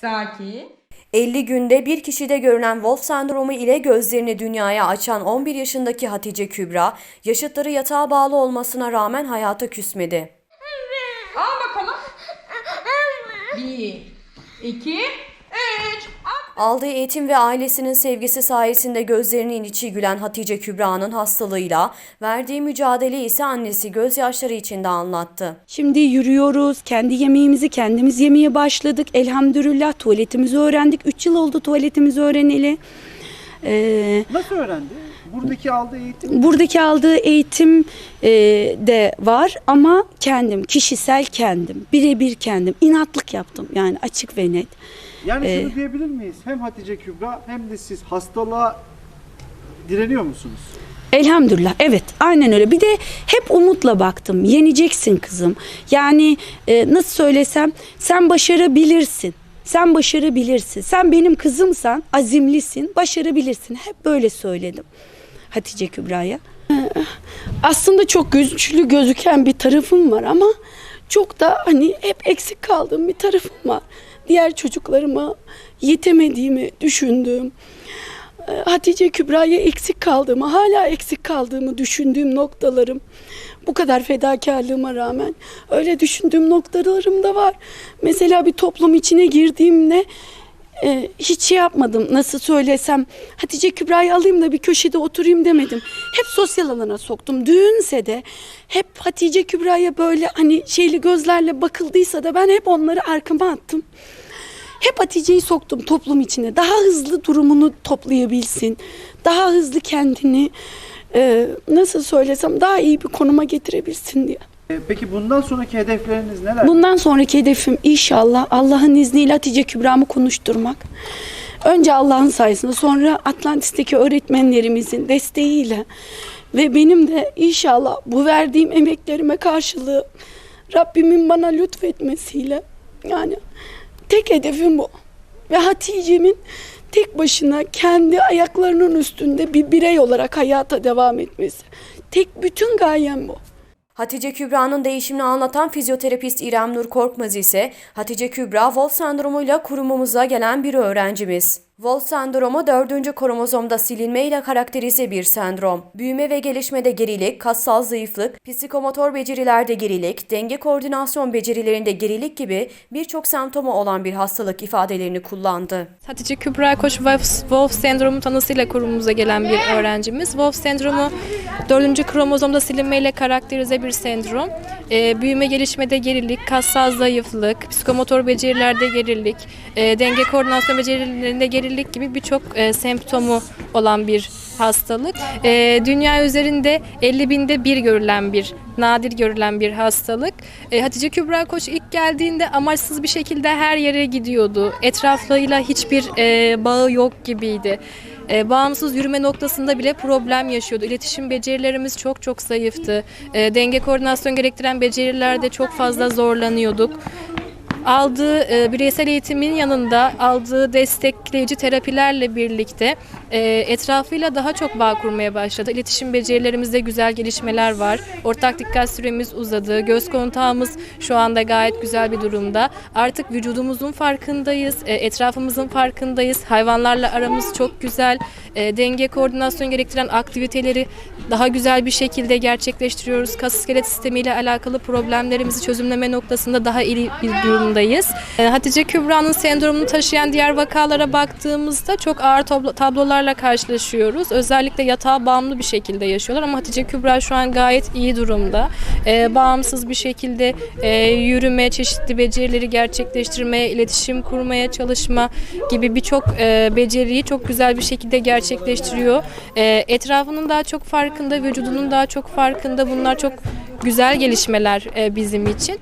Sakin. 50 günde bir kişide görülen Wolf sendromu ile gözlerini dünyaya açan 11 yaşındaki Hatice Kübra, yaşıtları yatağa bağlı olmasına rağmen hayata küsmedi. Al bakalım. Bir, iki, üç. Al. Aldığı eğitim ve ailesinin sevgisi sayesinde gözlerinin içi gülen Hatice Kübra'nın hastalığıyla verdiği mücadele ise annesi gözyaşları içinde anlattı. Şimdi yürüyoruz, kendi yemeğimizi kendimiz yemeye başladık. Elhamdülillah tuvaletimizi öğrendik. 3 yıl oldu tuvaletimizi öğreneli. Ee, Nasıl öğrendi? Buradaki aldığı eğitim buradaki aldığı eğitim e, de var ama kendim, kişisel kendim, birebir kendim. inatlık yaptım yani açık ve net. Yani Ee, şunu diyebilir miyiz? Hem Hatice Kübra hem de siz hastalığa direniyor musunuz? Elhamdülillah evet aynen öyle. Bir de hep umutla baktım. Yeneceksin kızım. Yani e, nasıl söylesem sen başarabilirsin. Sen başarabilirsin. Sen benim kızımsan azimlisin, başarabilirsin. Hep böyle söyledim Hatice Kübra'ya. Ee, Aslında çok güçlü gözüken bir tarafım var ama çok da hani hep eksik kaldığım bir tarafım var. Diğer çocuklarıma yetemediğimi düşündüğüm, e, Hatice Kübra'ya eksik kaldığımı, hala eksik kaldığımı düşündüğüm noktalarım. Bu kadar fedakarlığıma rağmen öyle düşündüğüm noktalarım da var. Mesela bir toplum içine girdiğimde e, hiç şey yapmadım. Nasıl söylesem Hatice Kübra'yı alayım da bir köşede oturayım demedim. Hep sosyal alana soktum. Düğünse de hep Hatice Kübra'ya böyle hani şeyli gözlerle bakıldıysa da ben hep onları arkama attım. Hep Hatice'yi soktum toplum içine. Daha hızlı durumunu toplayabilsin. Daha hızlı kendini e, nasıl söylesem daha iyi bir konuma getirebilsin diye. Ee, Peki bundan sonraki hedefleriniz neler? Bundan sonraki hedefim inşallah Allah'ın izniyle Hatice Kübra'mı konuşturmak. Önce Allah'ın sayesinde sonra Atlantis'teki öğretmenlerimizin desteğiyle ve benim de inşallah bu verdiğim emeklerime karşılığı Rabbimin bana lütfetmesiyle yani tek hedefim bu. Ve Hatice'min tek başına kendi ayaklarının üstünde bir birey olarak hayata devam etmesi. Tek bütün gayem bu. Hatice Kübra'nın değişimini anlatan fizyoterapist İrem Nur Korkmaz ise Hatice Kübra Wolf sendromuyla kurumumuza gelen bir öğrencimiz. Wolf sendromu dördüncü kromozomda silinme ile karakterize bir sendrom. Büyüme ve gelişmede gerilik, kassal zayıflık, psikomotor becerilerde gerilik, denge koordinasyon becerilerinde gerilik gibi birçok semptomu olan bir hastalık ifadelerini kullandı. Hatice Kübra Koç Wolf, sendromu tanısıyla kurumumuza gelen bir öğrencimiz. Wolf sendromu dördüncü kromozomda silinmeyle karakterize bir sendrom. Ee, büyüme gelişmede gerilik, kassal zayıflık, psikomotor becerilerde gerilik, e, denge koordinasyon becerilerinde gerilik gibi birçok e, semptomu olan bir hastalık. E, dünya üzerinde 50 binde bir görülen bir, nadir görülen bir hastalık. E, Hatice Kübra Koç ilk geldiğinde amaçsız bir şekilde her yere gidiyordu. Etraflarıyla hiçbir e, bağı yok gibiydi. E, bağımsız yürüme noktasında bile problem yaşıyordu. İletişim becerilerimiz çok çok zayıftı. E, denge koordinasyon gerektiren becerilerde çok fazla zorlanıyorduk. Aldığı e, bireysel eğitimin yanında aldığı destekleyici terapilerle birlikte e, etrafıyla daha çok bağ kurmaya başladı. İletişim becerilerimizde güzel gelişmeler var. Ortak dikkat süremiz uzadı. Göz kontağımız şu anda gayet güzel bir durumda. Artık vücudumuzun farkındayız, e, etrafımızın farkındayız. Hayvanlarla aramız çok güzel. E, denge koordinasyon gerektiren aktiviteleri daha güzel bir şekilde gerçekleştiriyoruz. Kas iskelet sistemiyle alakalı problemlerimizi çözümleme noktasında daha iyi bir durumdayız. E, Hatice Kübra'nın sendromunu taşıyan diğer vakalara baktığımızda çok ağır tablo- tablolarla karşılaşıyoruz. Özellikle yatağa bağımlı bir şekilde yaşıyorlar ama Hatice Kübra şu an gayet iyi durumda. E, bağımsız bir şekilde e, yürüme, çeşitli becerileri gerçekleştirmeye, iletişim kurmaya çalışma gibi birçok e, beceriyi çok güzel bir şekilde gerçekleştiriyor. E, etrafının daha çok farkında, vücudunun daha çok farkında. Bunlar çok güzel gelişmeler bizim için.